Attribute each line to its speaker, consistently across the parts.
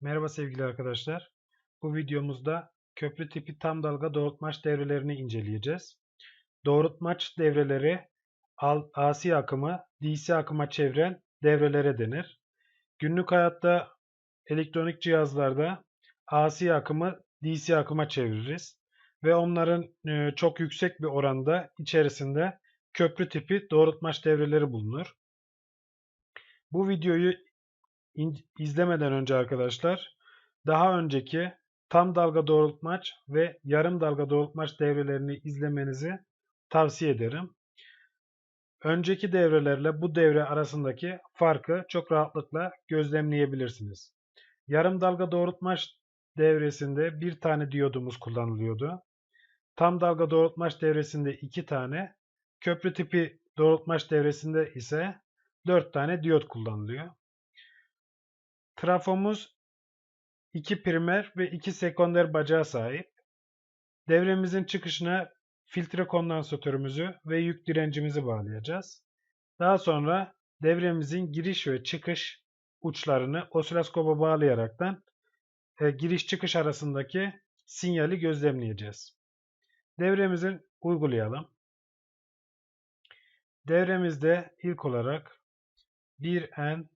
Speaker 1: Merhaba sevgili arkadaşlar. Bu videomuzda köprü tipi tam dalga doğrultmaç devrelerini inceleyeceğiz. Doğrultmaç devreleri AC akımı DC akıma çeviren devrelere denir. Günlük hayatta elektronik cihazlarda AC akımı DC akıma çeviririz ve onların e, çok yüksek bir oranda içerisinde köprü tipi doğrultmaç devreleri bulunur. Bu videoyu izlemeden önce arkadaşlar daha önceki tam dalga doğrultmaç ve yarım dalga doğrultmaç devrelerini izlemenizi tavsiye ederim. Önceki devrelerle bu devre arasındaki farkı çok rahatlıkla gözlemleyebilirsiniz. Yarım dalga doğrultmaç devresinde bir tane diyodumuz kullanılıyordu. Tam dalga doğrultmaç devresinde iki tane, köprü tipi doğrultmaç devresinde ise dört tane diyot kullanılıyor. Trafomuz iki primer ve iki sekonder bacağa sahip. Devremizin çıkışına filtre kondansatörümüzü ve yük direncimizi bağlayacağız. Daha sonra devremizin giriş ve çıkış uçlarını osiloskopa bağlayaraktan e, giriş çıkış arasındaki sinyali gözlemleyeceğiz. Devremizin uygulayalım. Devremizde ilk olarak 1N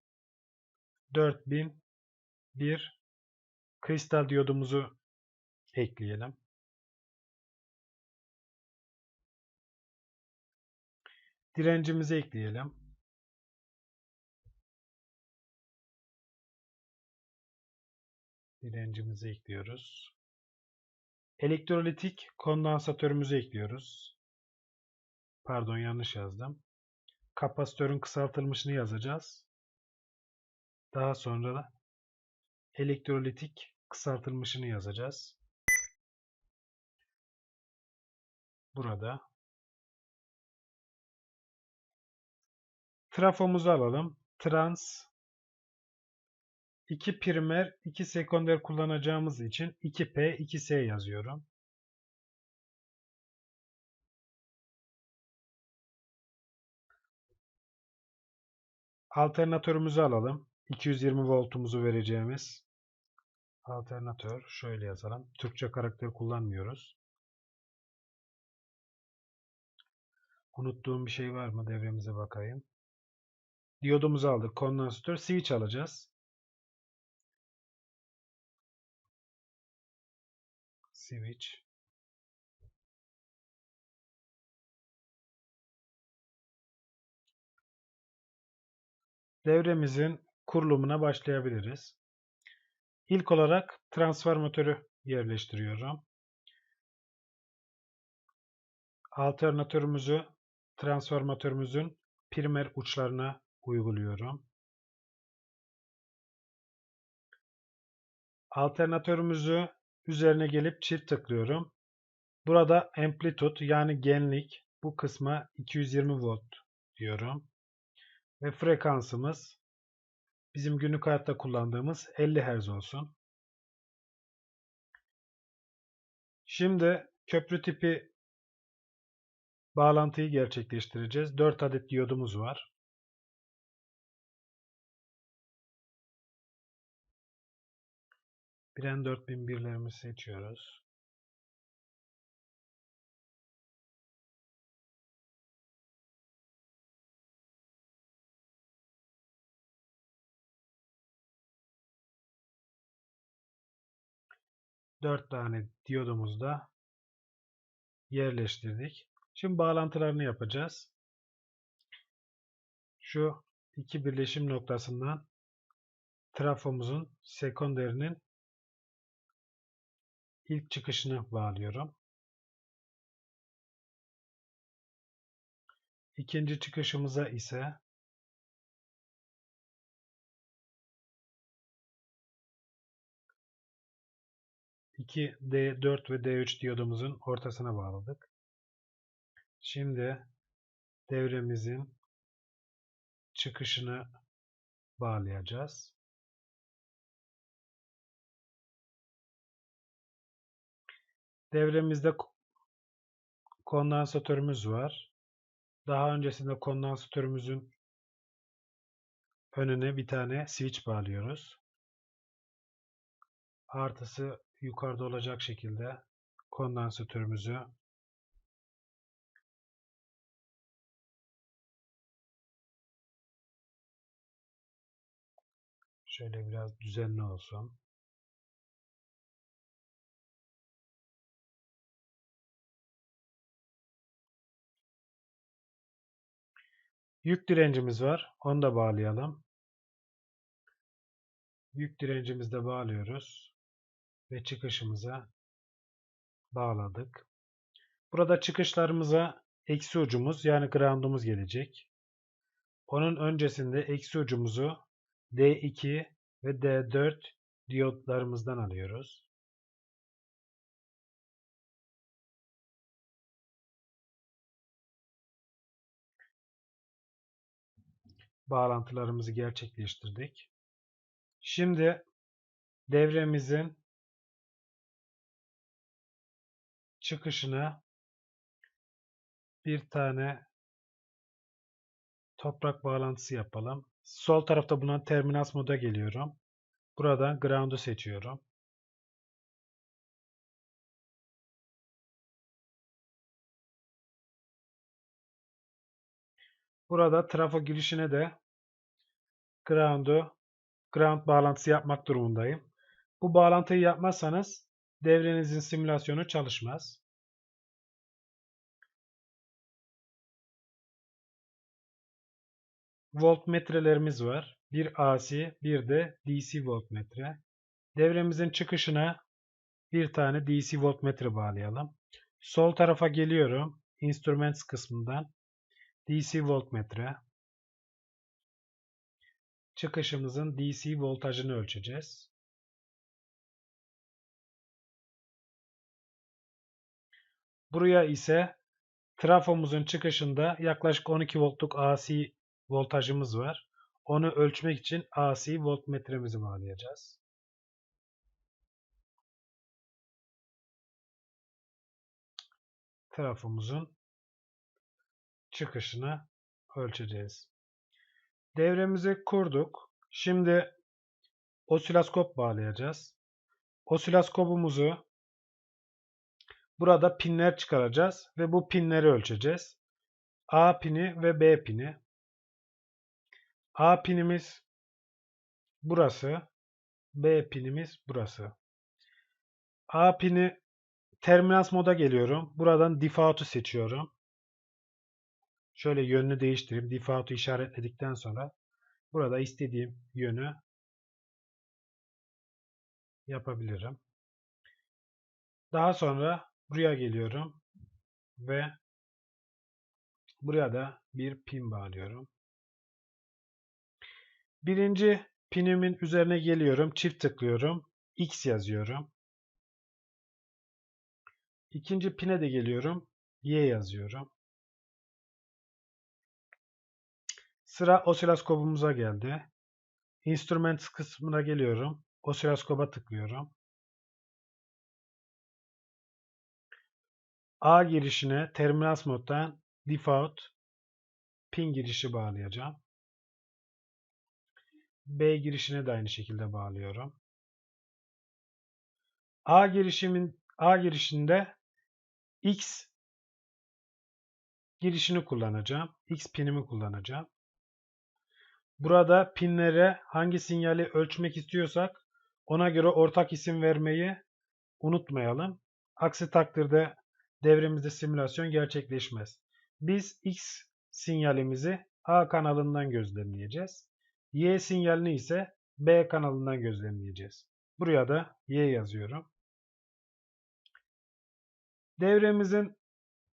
Speaker 1: 4001 kristal diyodumuzu ekleyelim. Direncimizi ekleyelim. Direncimizi ekliyoruz. Elektrolitik kondansatörümüzü ekliyoruz. Pardon yanlış yazdım. Kapasitörün kısaltılmışını yazacağız. Daha sonra da elektrolitik kısaltılmışını yazacağız. Burada. Trafomuzu alalım. Trans 2 primer 2 sekonder kullanacağımız için 2P 2S yazıyorum. Alternatörümüzü alalım. 220 voltumuzu vereceğimiz alternatör şöyle yazalım. Türkçe karakter kullanmıyoruz. Unuttuğum bir şey var mı? Devremize bakayım. Diyodumuzu aldık. Kondansatör. Switch alacağız. Switch. Devremizin kurulumuna başlayabiliriz. İlk olarak transformatörü yerleştiriyorum. Alternatörümüzü transformatörümüzün primer uçlarına uyguluyorum. Alternatörümüzü üzerine gelip çift tıklıyorum. Burada amplitude yani genlik bu kısma 220 volt diyorum. Ve frekansımız bizim günlük hayatta kullandığımız 50 Hz olsun. Şimdi köprü tipi bağlantıyı gerçekleştireceğiz. 4 adet diyodumuz var. Biren 4001'lerimizi seçiyoruz. Dört tane diyodumuzu da yerleştirdik. Şimdi bağlantılarını yapacağız. Şu iki birleşim noktasından trafomuzun sekonderinin ilk çıkışını bağlıyorum. İkinci çıkışımıza ise iki D4 ve D3 diyodumuzun ortasına bağladık. Şimdi devremizin çıkışını bağlayacağız. Devremizde kondansatörümüz var. Daha öncesinde kondansatörümüzün önüne bir tane switch bağlıyoruz. artısı yukarıda olacak şekilde kondansatörümüzü şöyle biraz düzenli olsun. Yük direncimiz var. Onu da bağlayalım. Yük direncimizi de bağlıyoruz. Ve çıkışımıza bağladık. Burada çıkışlarımıza eksi ucumuz yani ground'umuz gelecek. Onun öncesinde eksi ucumuzu D2 ve D4 diyotlarımızdan alıyoruz. Bağlantılarımızı gerçekleştirdik. Şimdi devremizin çıkışına bir tane toprak bağlantısı yapalım. Sol tarafta bulunan terminals moda geliyorum. Buradan ground'u seçiyorum. Burada trafo girişine de ground'u ground bağlantısı yapmak durumundayım. Bu bağlantıyı yapmazsanız devrenizin simülasyonu çalışmaz. Voltmetrelerimiz var. Bir AC, bir de DC voltmetre. Devremizin çıkışına bir tane DC voltmetre bağlayalım. Sol tarafa geliyorum. Instruments kısmından DC voltmetre. Çıkışımızın DC voltajını ölçeceğiz. Buraya ise trafomuzun çıkışında yaklaşık 12 voltluk AC voltajımız var. Onu ölçmek için AC voltmetremizi bağlayacağız. Trafomuzun çıkışını ölçeceğiz. Devremizi kurduk. Şimdi osiloskop bağlayacağız. Osiloskopumuzu burada pinler çıkaracağız ve bu pinleri ölçeceğiz. A pini ve B pini. A pinimiz burası. B pinimiz burası. A pini terminals moda geliyorum. Buradan default'u seçiyorum. Şöyle yönünü değiştireyim. Default'u işaretledikten sonra burada istediğim yönü yapabilirim. Daha sonra buraya geliyorum ve buraya da bir pin bağlıyorum. Birinci pinimin üzerine geliyorum. Çift tıklıyorum. X yazıyorum. İkinci pine de geliyorum. Y yazıyorum. Sıra osiloskopumuza geldi. Instruments kısmına geliyorum. Osiloskopa tıklıyorum. A girişine terminals moddan default pin girişi bağlayacağım. B girişine de aynı şekilde bağlıyorum. A girişimin A girişinde X girişini kullanacağım. X pinimi kullanacağım. Burada pinlere hangi sinyali ölçmek istiyorsak ona göre ortak isim vermeyi unutmayalım. Aksi takdirde devremizde simülasyon gerçekleşmez. Biz X sinyalimizi A kanalından gözlemleyeceğiz. Y sinyalini ise B kanalından gözlemleyeceğiz. Buraya da Y yazıyorum. Devremizin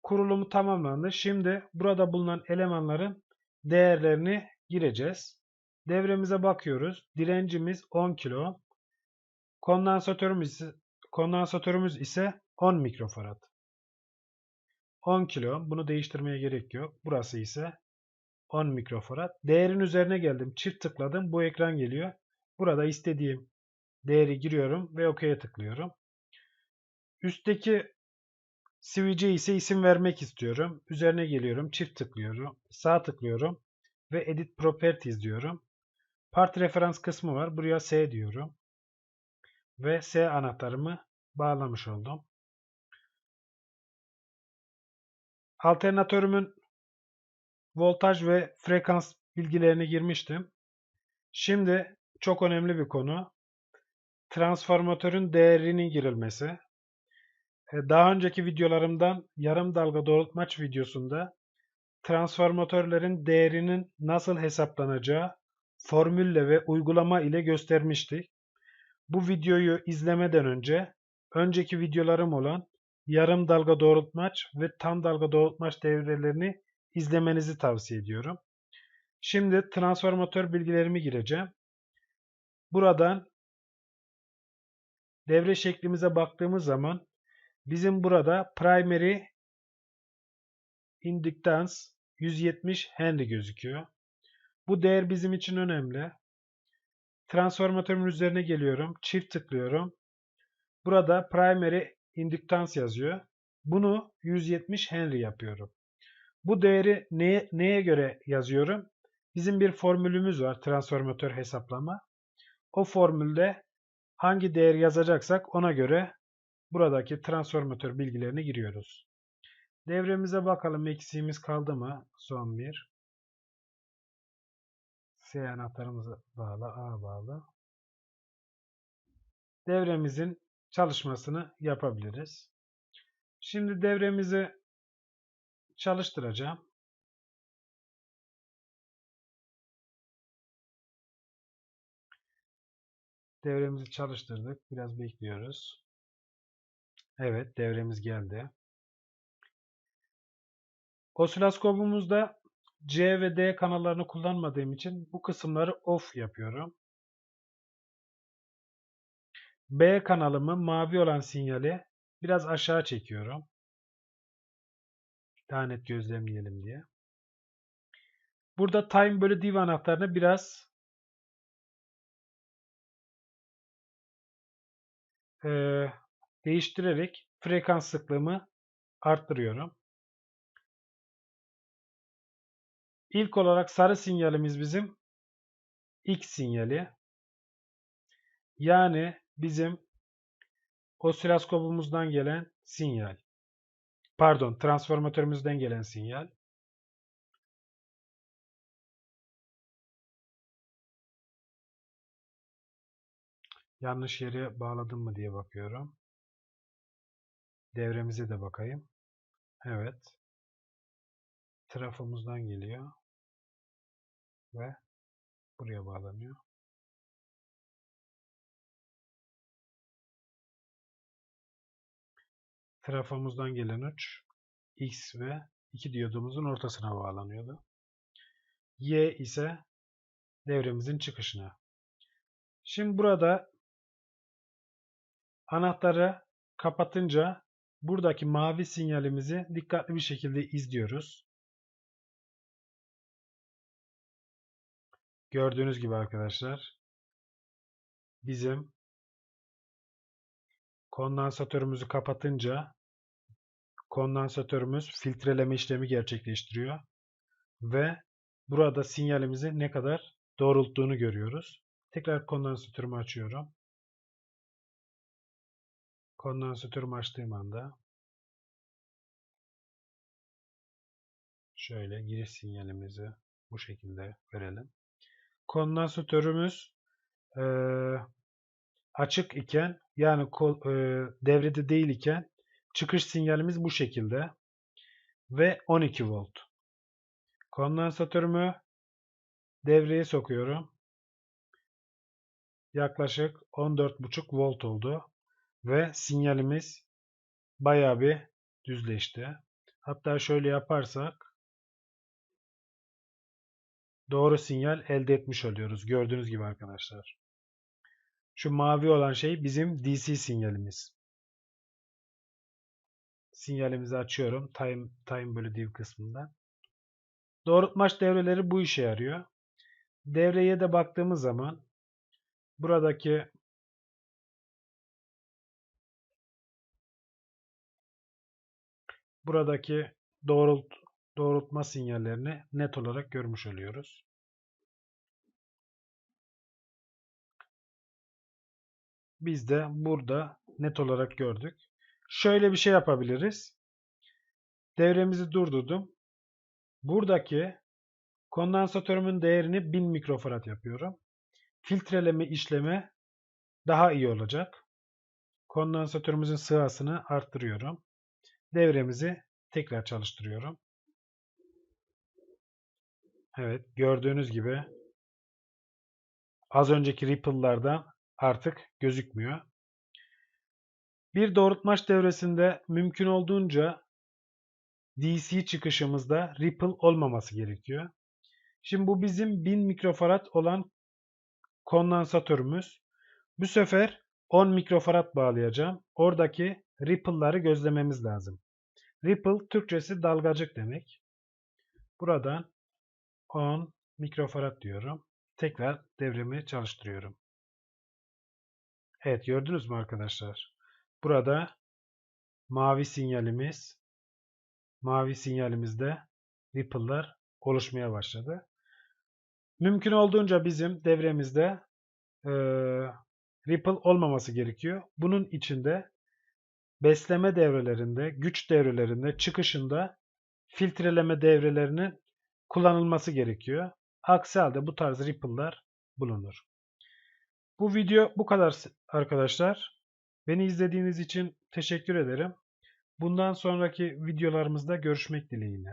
Speaker 1: kurulumu tamamlandı. Şimdi burada bulunan elemanların değerlerini gireceğiz. Devremize bakıyoruz. Direncimiz 10 kilo. Kondansatörümüz kondansatörümüz ise 10 mikrofarad. 10 kilo. Bunu değiştirmeye gerek yok. Burası ise 10 mikrofarad. Değerin üzerine geldim. Çift tıkladım. Bu ekran geliyor. Burada istediğim değeri giriyorum ve OK'ye tıklıyorum. Üstteki switch'e ise isim vermek istiyorum. Üzerine geliyorum. Çift tıklıyorum. Sağ tıklıyorum. Ve Edit Properties diyorum. Part Reference kısmı var. Buraya S diyorum. ve S anahtarımı bağlamış oldum. Alternatörümün voltaj ve frekans bilgilerini girmiştim. Şimdi çok önemli bir konu. Transformatörün değerinin girilmesi. E, daha önceki videolarımdan yarım dalga doğrultmaç videosunda transformatörlerin değerinin nasıl hesaplanacağı formülle ve uygulama ile göstermiştik. Bu videoyu izlemeden önce önceki videolarım olan yarım dalga doğrultmaç ve tam dalga doğrultmaç devrelerini izlemenizi tavsiye ediyorum. Şimdi transformatör bilgilerimi gireceğim. Buradan devre şeklimize baktığımız zaman bizim burada primary inductance 170 Henry gözüküyor. Bu değer bizim için önemli. Transformatörün üzerine geliyorum. Çift tıklıyorum. Burada primary inductance yazıyor. Bunu 170 Henry yapıyorum. Bu değeri neye, neye göre yazıyorum? Bizim bir formülümüz var transformatör hesaplama. O formülde hangi değer yazacaksak ona göre buradaki transformatör bilgilerini giriyoruz. Devremize bakalım eksiğimiz kaldı mı? Son bir. S anahtarımızı bağla, A bağlı. Devremizin çalışmasını yapabiliriz. Şimdi devremizi çalıştıracağım. Devremizi çalıştırdık. Biraz bekliyoruz. Evet devremiz geldi. Osiloskopumuzda C ve D kanallarını kullanmadığım için bu kısımları off yapıyorum. B kanalımı mavi olan sinyali biraz aşağı çekiyorum. Daha net gözlemleyelim diye. Burada time bölü div anahtarını biraz e, değiştirerek frekans sıklığımı arttırıyorum. İlk olarak sarı sinyalimiz bizim X sinyali. Yani bizim osiloskopumuzdan gelen sinyal. Pardon, transformatörümüzden gelen sinyal. Yanlış yere bağladım mı diye bakıyorum. Devremize de bakayım. Evet. Trafomuzdan geliyor ve buraya bağlanıyor. Trafomuzdan gelen uç X ve iki diyodumuzun ortasına bağlanıyordu. Y ise devremizin çıkışına. Şimdi burada anahtarı kapatınca buradaki mavi sinyalimizi dikkatli bir şekilde izliyoruz. Gördüğünüz gibi arkadaşlar bizim kondansatörümüzü kapatınca kondansatörümüz filtreleme işlemi gerçekleştiriyor ve burada sinyalimizi ne kadar doğrulttuğunu görüyoruz. Tekrar kondansatörümü açıyorum. Kondansatörümü açtığım anda şöyle giriş sinyalimizi bu şekilde verelim kondansatörümüz e, açık iken yani kol, e, devrede değil iken çıkış sinyalimiz bu şekilde ve 12 volt. Kondansatörümü devreye sokuyorum. Yaklaşık 14,5 volt oldu ve sinyalimiz bayağı bir düzleşti. Hatta şöyle yaparsak doğru sinyal elde etmiş oluyoruz. Gördüğünüz gibi arkadaşlar. Şu mavi olan şey bizim DC sinyalimiz. Sinyalimizi açıyorum. Time, time bölü div kısmında. Doğrultmaç devreleri bu işe yarıyor. Devreye de baktığımız zaman buradaki buradaki doğrult doğrultma sinyallerini net olarak görmüş oluyoruz. biz de burada net olarak gördük. Şöyle bir şey yapabiliriz. Devremizi durdurdum. Buradaki kondansatörümün değerini 1000 mikrofarad yapıyorum. Filtreleme işlemi daha iyi olacak. Kondansatörümüzün sığasını arttırıyorum. Devremizi tekrar çalıştırıyorum. Evet gördüğünüz gibi az önceki ripple'lardan artık gözükmüyor. Bir doğrultmaç devresinde mümkün olduğunca DC çıkışımızda ripple olmaması gerekiyor. Şimdi bu bizim 1000 mikrofarad olan kondansatörümüz. Bu sefer 10 mikrofarad bağlayacağım. Oradaki ripple'ları gözlememiz lazım. Ripple Türkçesi dalgacık demek. Buradan 10 mikrofarad diyorum. Tekrar devremi çalıştırıyorum. Evet gördünüz mü arkadaşlar? Burada mavi sinyalimiz mavi sinyalimizde ripple'lar oluşmaya başladı. Mümkün olduğunca bizim devremizde e, ripple olmaması gerekiyor. Bunun içinde besleme devrelerinde, güç devrelerinde, çıkışında filtreleme devrelerinin kullanılması gerekiyor. Aksi halde bu tarz ripple'lar bulunur. Bu video bu kadar arkadaşlar. Beni izlediğiniz için teşekkür ederim. Bundan sonraki videolarımızda görüşmek dileğiyle.